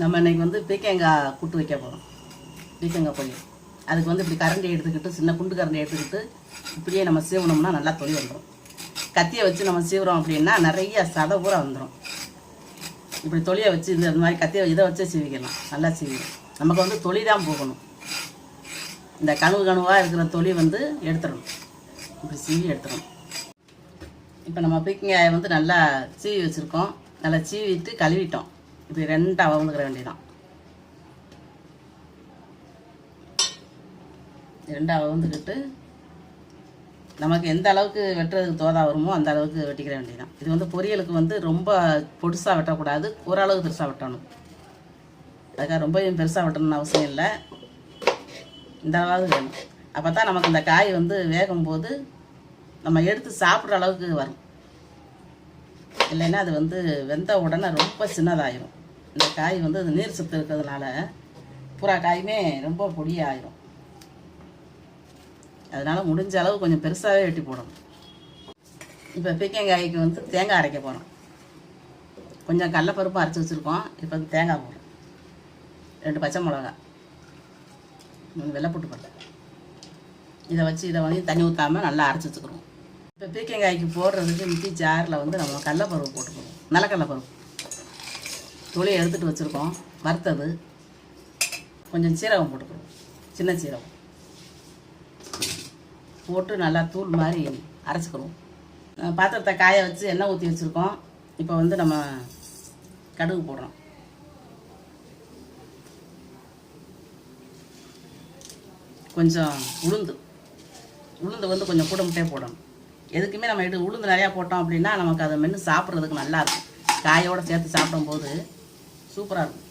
நம்ம இன்னைக்கு வந்து பீக்கங்காய் கூட்டு வைக்க போகிறோம் பீக்கங்காய் பொரியல் அதுக்கு வந்து இப்படி கரண்டி எடுத்துக்கிட்டு சின்ன குண்டு கரண்டி எடுத்துக்கிட்டு இப்படியே நம்ம சீவனோம்னா நல்லா தொழில் வந்துடும் கத்தியை வச்சு நம்ம சீவுறோம் அப்படின்னா நிறைய சதை பூரா வந்துடும் இப்படி தொலியை வச்சு இந்த மாதிரி கத்தியை இதை வச்சே சீவிக்கலாம். நல்லா சீவிடும். நமக்கு வந்து தொழி தான் போகணும். இந்த கனவு கனவாக இருக்கிற தொழி வந்து எடுத்துடணும். இப்படி சீவி எடுத்துடணும். இப்போ நம்ம பீக்கங்காயை வந்து நல்லா சீவி வச்சுருக்கோம். நல்லா சீவிட்டு கழுவிட்டோம். இப்படி ரெண்டாக வந்துக்கிற வேண்டியதான் ரெண்டாக வவுந்துக்கிட்டு நமக்கு எந்த அளவுக்கு வெட்டுறதுக்கு தோதா வருமோ அந்த அளவுக்கு வெட்டிக்கிற வேண்டியதான் இது வந்து பொரியலுக்கு வந்து ரொம்ப பொடுசாக வெட்டக்கூடாது ஓரளவு பெருசாக வெட்டணும். அதுக்காக ரொம்ப பெருசாக வெட்டணும்னு அவசியம் இல்லை. இந்த அளவாவது வேணும். அப்போ தான் நமக்கு இந்த காய் வந்து வேகும்போது நம்ம எடுத்து சாப்பிட்ற அளவுக்கு வரும். இல்லைன்னா அது வந்து வெந்த உடனே ரொம்ப சின்னதாயிரும். இந்த காய் வந்து அது நீர் சத்து இருக்கிறதுனால பூரா காயுமே ரொம்ப பொடியாயிரும். அதனால் முடிஞ்ச அளவு கொஞ்சம் பெருசாகவே வெட்டி போடணும். இப்போ பீக்கங்காய்க்கு வந்து தேங்காய் அரைக்க போகிறோம் கொஞ்சம் கடலப்பருப்பு அரைச்சி வச்சுருக்கோம். இப்போ வந்து தேங்காய் போடுறோம். ரெண்டு பச்சை மிளகா மூணு வெள்ளைப்பூட்டு பட்டை. இதை வச்சு இதை வந்து தண்ணி ஊற்றாமல் நல்லா அரைச்சி வச்சுக்கிறோம் இப்போ பீக்கங்காய்க்கு போடுறதுக்கு மிக்சி ஜாரில் வந்து நம்ம கடலப்பருப்பு போட்டுக்கிறோம் நிலக்கடலைப்பருப்பு. துளையை எடுத்துகிட்டு வச்சுருக்கோம். வறுத்தது. கொஞ்சம் சீரகம் போட்டுக்கிறோம் சின்ன சீரகம். போட்டு நல்லா தூள் மாதிரி அரைச்சிக்கிறோம் பாத்திரத்தை காய வச்சு எண்ணெய் ஊற்றி வச்சுருக்கோம். இப்போ வந்து நம்ம கடுகு போடுறோம் கொஞ்சம் உளுந்து. உளுந்து வந்து கொஞ்சம் கூட முட்டையே போடணும். எதுக்குமே நம்ம எடுத்து உளுந்து நிறையா போட்டோம் அப்படின்னா நமக்கு அதை மென்று சாப்பிட்றதுக்கு நல்லா இருக்கும். காயோடு சேர்த்து சாப்பிடும்போது சூப்பராக இருக்கும்.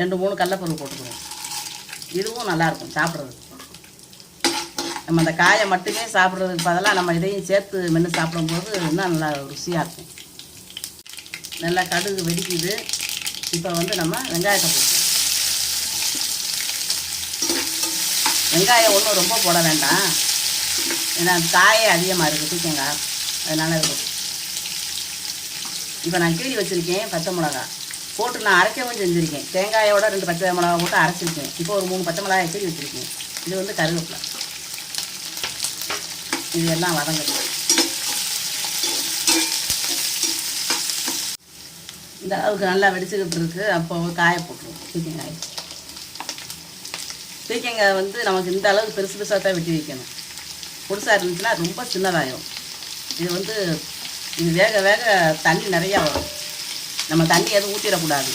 ரெண்டு மூணு கடலப்பருப்பு போட்டுக்குவோம். இதுவும் நல்லாயிருக்கும் சாப்பிட்றது நம்ம அந்த காயை மட்டுமே சாப்பிட்றதுக்கு பதிலாக நம்ம இதையும் சேர்த்து மென்று சாப்பிடும்போது இன்னும் நல்லா ருசியாக இருக்கும். நல்லா கடுகு வெடிக்குது. இப்போ வந்து நம்ம வெங்காயத்தை போடுவோம் வெங்காயம் ஒன்றும் ரொம்ப போட வேண்டாம். ஏன்னா காயே அதிகமாக இருக்குது தூக்கங்க அதனால் இருக்கும் இப்போ நான் கீழி வச்சுருக்கேன் பச்சை மிளகா. போட்டு நான் அரைக்கவும் செஞ்சுருக்கேன். தேங்காயோட ரெண்டு பச்சை மிளகா போட்டு அரைச்சிருக்கேன். இப்போ ஒரு மூணு பச்சை மிளகாய் கீழி வச்சுருக்கேன். இது வந்து கருவேப்பிலை. இது எல்லாம் வதங்கணும் இந்த அளவுக்கு நல்லா வெடிச்சுக்கிட்டு இருக்குது அப்போ காய போட்டுருவோம். பீக்கங்காய் பீக்கங்காய் வந்து நமக்கு இந்த அளவுக்கு பெருசு பெருசாக தான் வெட்டி வைக்கணும். புதுசாக இருந்துச்சுன்னா ரொம்ப சின்னதாயிரும். இது வந்து இது வேக வேக தண்ணி நிறையா வரும். நம்ம தண்ணி எதுவும் ஊற்றிடக்கூடாது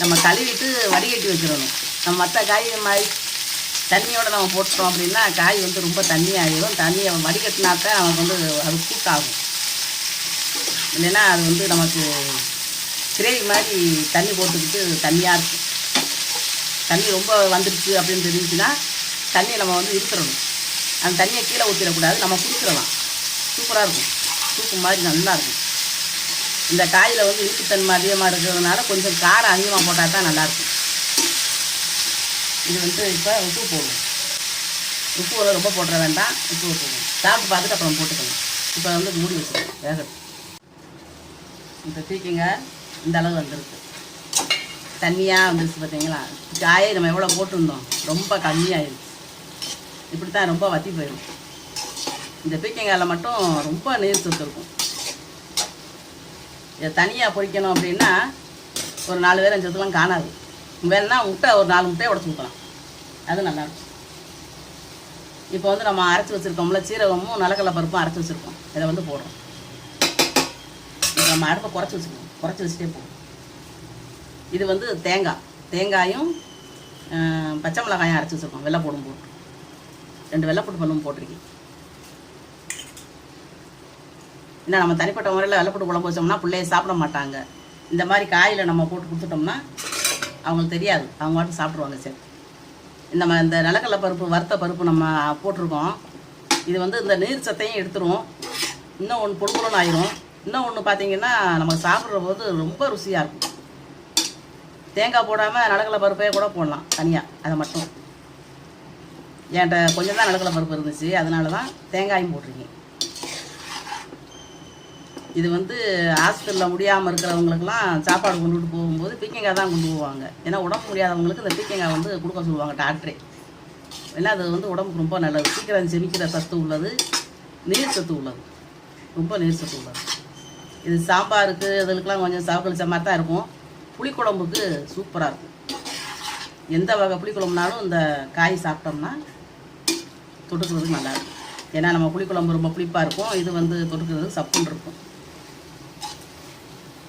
நம்ம கழுவிட்டு வடிகட்டி வச்சிடணும். நம்ம மற்ற காய் மாதிரி தண்ணியோட நம்ம போட்டோம் அப்படின்னா காய் வந்து ரொம்ப தண்ணி ஆகிடும் தண்ணியை வடிகட்டினாக்கா நமக்கு வந்து அது கூட்டாகும் இல்லைன்னா அது வந்து நமக்கு கிரேவி மாதிரி தண்ணி போட்டுக்கிட்டு தண்ணியாக இருக்கும். தண்ணி ரொம்ப வந்துடுச்சு அப்படின்னு தெரிஞ்சுச்சுன்னா தண்ணியை நம்ம வந்து இருக்கிறணும் அந்த தண்ணியை கீழே ஊற்றிடக்கூடாது நம்ம குடிச்சிடலாம். சூப்பராக இருக்கும். சூப்பு மாதிரி நல்லா இருக்கும். இந்த காயில் வந்து இனிப்புத்தன்மை அதிகமாக இருக்கிறதுனால கொஞ்சம் காரம் அதிகமாக போட்டால் தான் நல்லாயிருக்கும் இது வந்து இப்போ உப்பு போடுவோம் உப்பு ரொம்ப போட்டுற வேண்டாம். உப்பு போடுவோம் சாப்பிட்டு பார்த்துட்டு அப்புறம் போட்டுக்கணும். இப்போ வந்து மூடி வச்சுக்கணும். வேகட்டும். இப்போ பீக்கிங்க இந்த அளவு வந்திருக்கு. தண்ணியாக வந்துருச்சு பார்த்தீங்களா காயை நம்ம எவ்வளோ போட்டிருந்தோம்? ரொம்ப கம்மியாகிடுச்சு இப்படி தான் ரொம்ப வத்தி போயிடும். இந்த பீக்கங்காயில் மட்டும் ரொம்ப நீர் சத்து இருக்கும். இதை தனியாக பொரிக்கணும் அப்படின்னா ஒரு நாலு பேர் அஞ்சு இடத்துலாம் காணாது வேணும்னா முட்டை ஒரு நாலு முட்டையை உடச்சி ஊற்றலாம் அது நல்லாயிருக்கும் இப்போ வந்து நம்ம அரைச்சி வச்சுருக்கோம்ல சீரகமும் நிலக்கடலை பருப்பும் அரைச்சி வச்சுருக்கோம். இதை வந்து போடுறோம். இப்போ நம்ம அடுப்பை குறைச்சி வச்சுக்கணும். குறைச்சி வச்சுட்டே போகும் இது வந்து தேங்காய். தேங்காயும் பச்சை மிளகாயும் அரைச்சி வச்சுருக்கோம். வெள்ளை போடும் போட்டு. ரெண்டு வெள்ளைப்பூட்டு பல்லும் போட்டிருக்கேன். ஏன்னா நம்ம தனிப்பட்ட முறையில் வெள்ளைப்பூட்டு குழம்பு வச்சோம்னா பிள்ளைய சாப்பிட மாட்டாங்க. இந்த மாதிரி காயில் நம்ம போட்டு கொடுத்துட்டோம்னா அவங்களுக்கு தெரியாது. அவங்க பாட்டு சாப்பிட்ருவாங்க சரி. நம்ம இந்த நிலக்கடலை பருப்பு வறுத்த பருப்பு நம்ம போட்டிருக்கோம். இது வந்து இந்த நீர் சத்தையும் எடுத்துரும். இன்னும் ஒன்று பொழுப்புலன்னு ஆயிரும். இன்னும் ஒன்று பார்த்தீங்கன்னா நம்ம சாப்பிட்ற போது ரொம்ப ருசியாக இருக்கும். தேங்காய் போடாமல் நிலக்கடலை பருப்பே கூட போடலாம் தனியாக அதை மட்டும். என்கிட்ட கொஞ்சம் தான் நிலக்கடலை பருப்பு இருந்துச்சு. அதனால தான் தேங்காயும் போட்டிருக்கேன். இது வந்து ஹாஸ்பிட்டலில் முடியாமல் இருக்கிறவங்களுக்குலாம் சாப்பாடு கொண்டுட்டு போகும்போது பீக்கங்காய் தான் கொண்டு போவாங்க. ஏன்னா உடம்பு முடியாதவங்களுக்கு இந்த பீக்கங்காய் வந்து கொடுக்க சொல்லுவாங்க டாக்டரே. ஏன்னா அது வந்து உடம்புக்கு ரொம்ப நல்லது. சீக்கிரம் செமிக்கிற சத்து உள்ளது நீர் சத்து உள்ளது. ரொம்ப நீர் சத்து உள்ளது. இது சாம்பாருக்கு இதுக்கெல்லாம் கொஞ்சம் சாப்பிடுச்ச மாதிரி தான் இருக்கும். புளிக்குழம்புக்கு சூப்பராக இருக்கும். எந்த வகை புளிக்குழம்புனாலும் இந்த காய் சாப்பிட்டோம்னா தொட்டுக்கிறதுக்கு நல்லாயிருக்கும் ஏன்னா நம்ம புளிக்குழம்பு ரொம்ப புளிப்பாக இருக்கும். இது வந்து தொட்டுக்கிறதுக்கு சப்புன்னு இருக்கும்.